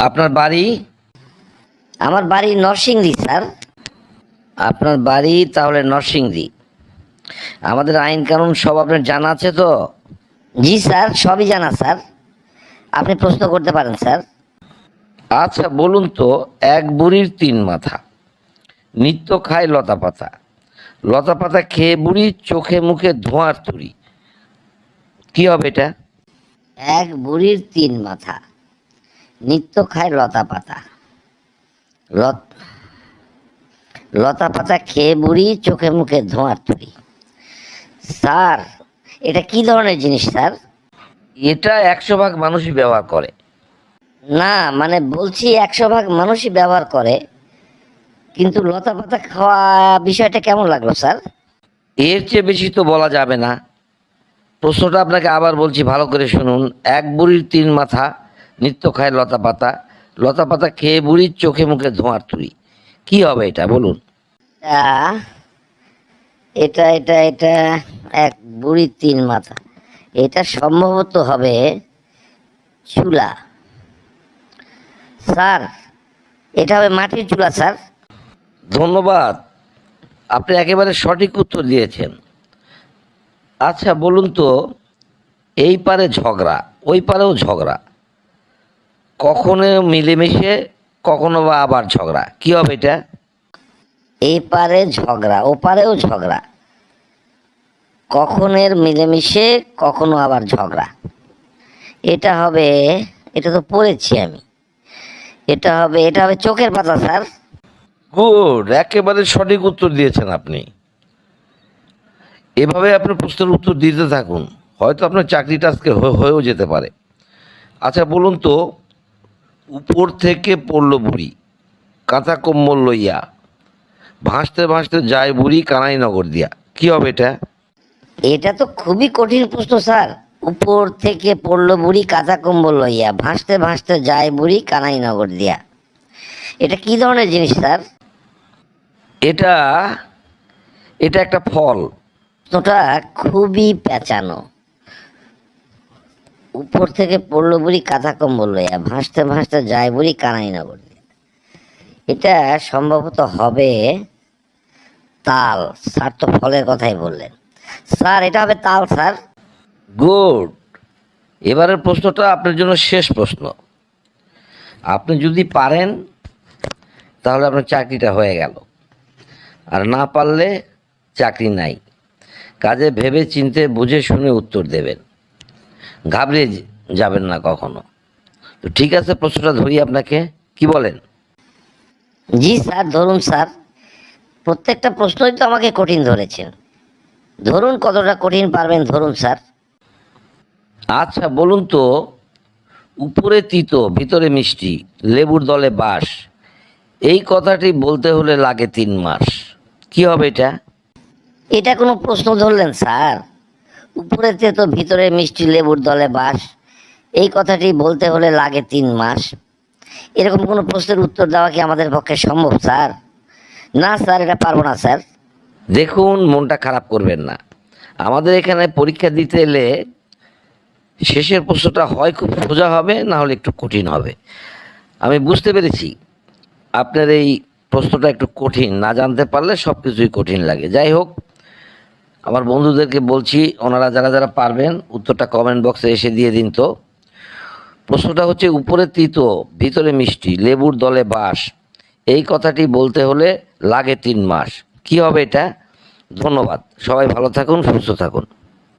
আপনার বাড়ি? আমার বাড়ি নরসিংদী স্যার। আপনার বাড়ি তাহলে নরসিংদী। আমাদের আইন কানুন সব আপনার জানা আছে তো? জি স্যার সবই জানা স্যার। আপনি প্রশ্ন করতে পারেন স্যার। আচ্ছা বলুন তো এক বুড়ির তিন মাথা। নিত্য খায় লতা পাতা। লতা পাতা খেয়ে বুড়ি চোখে মুখে ধোঁয়ার তুড়ি। কি হবে এটা? এক বুড়ির তিন মাথা। নিত্য খায় লতা পাতা। লত পাতা খেয়ে বুড়ি চোখে মুখে ধোঁয়ার তুলি স্যার এটা কি ধরনের জিনিস স্যার? এটা একশো ভাগ মানুষই ব্যবহার করে। না মানে বলছি একশো ভাগ মানুষই ব্যবহার করে কিন্তু লতা পাতা খাওয়া বিষয়টা কেমন লাগল স্যার? এর চেয়ে বেশি তো বলা যাবে না। প্রশ্নটা আপনাকে আবার বলছি ভালো করে শুনুন। এক বুড়ির তিন মাথা নিত্য খায় লতা পাতা। লতা পাতা খেয়ে বুড়ির চোখে মুখে ধোঁয়ার তুড়ি কি হবে এটা বলুন? এটা এটা এটা এক বুড়ির তিন মাথা। এটা সম্ভবত হবে চুলা। স্যার এটা হবে মাটির চুলা স্যার। ধন্যবাদ। আপনি একেবারে সঠিক উত্তর দিয়েছেন। আচ্ছা বলুন তো এই পারে ঝগড়া ওই পারেও ঝগড়া। কখনো মিলেমিশে কখনো বা আবার ঝগড়া। কি হবে এটা? এই পারে ঝগড়া ও পারেও ঝগড়া। কখনের মিলেমিশে কখনো আবার ঝগড়া। এটা হবে এটা তো পড়েছি আমি। এটা হবে এটা হবে চোখের পাতা স্যার। গুড একেবারে সঠিক উত্তর দিয়েছেন আপনি। এভাবে আপনার প্রশ্নের উত্তর দিতে থাকুন। হয়তো আপনার চাকরিটা আজকে হয়ে- হয়েও যেতে পারে। আচ্ছা বলুন তো উপর থেকে পড়ল বুড়ি কাঁথা কম্বল লইয়া। ভাসতে ভাসতে যায় বুড়ি কানাই নগর দিয়া। কি হবে এটা? এটা তো খুবই কঠিন প্রশ্ন স্যার। উপর থেকে পড়ল বুড়ি কাঁচা কম্বল লইয়া। ভাসতে ভাসতে যায় বুড়ি কানাই নগর দিয়া। এটা কি ধরনের জিনিস স্যার? এটা এটা একটা ফল। প্রশ্নটা খুবই পেঁচানো উপর থেকে পড়ল বলি কাঁথা কম্বল লইয়া ভাসতে ভাসতে যায় বুড়ি কানাই নগর দিয়া এটা সম্ভবত হবে তাল, স্যার তো ফলের কথাই বললেন। স্যার, এটা হবে তাল, স্যার। গুড। এবারের প্রশ্নটা আপনার জন্য শেষ প্রশ্ন। আপনি যদি পারেন, তাহলে আপনার চাকরিটা হয়ে গেল। আর না পারলে চাকরি নাই। কাজে ভেবে চিনতে, বুঝে শুনে উত্তর দেবেন। ঘাবড়ে যাবেন না কখনো। তো ঠিক আছে প্রশ্নটা ধরি আপনাকে কি বলেন? জি স্যার ধরুন স্যার প্রত্যেকটা প্রশ্নই তো আমাকে কঠিন ধরেছেন ধরুন কতটা কঠিন পারবেন ধরুন স্যার। আচ্ছা বলুন তো উপরে তিতো ভিতরে মিষ্টি লেবুর দলে বাস এই কথাটি বলতে হলে লাগে তিন মাস। কি হবে এটা? এটা কোনো প্রশ্ন ধরলেন স্যার। উপরেতে তো ভিতরে মিষ্টি লেবুর দলে বাস। এই কথাটি বলতে হলে লাগে তিন মাস। এরকম কোনো প্রশ্নের উত্তর দেওয়া কি আমাদের পক্ষে সম্ভব, স্যার? না, স্যার, এটা পারব না, স্যার। দেখুন, মনটা খারাপ করবেন না। আমাদের এখানে পরীক্ষা দিতে এলে শেষের প্রশ্নটা হয় খুব সোজা হবে, না হলে একটু কঠিন হবে। আমি বুঝতে পেরেছি আপনার এই প্রশ্নটা একটু কঠিন, না জানতে পারলে সব কিছুই কঠিন লাগে। যাই হোক আমার বন্ধুদেরকে বলছি, ওনারা যারা যারা পারবেন, উত্তরটা কমেন্ট বক্সে এসে দিয়ে দিন তো। প্রশ্নটা হচ্ছে, উপরে তিতো, ভিতরে মিষ্টি, লেবুর দলে বাস এই কথাটি বলতে হলে লাগে তিন মাস। কি হবে এটা? ধন্যবাদ। সবাই ভালো থাকুন, সুস্থ থাকুন।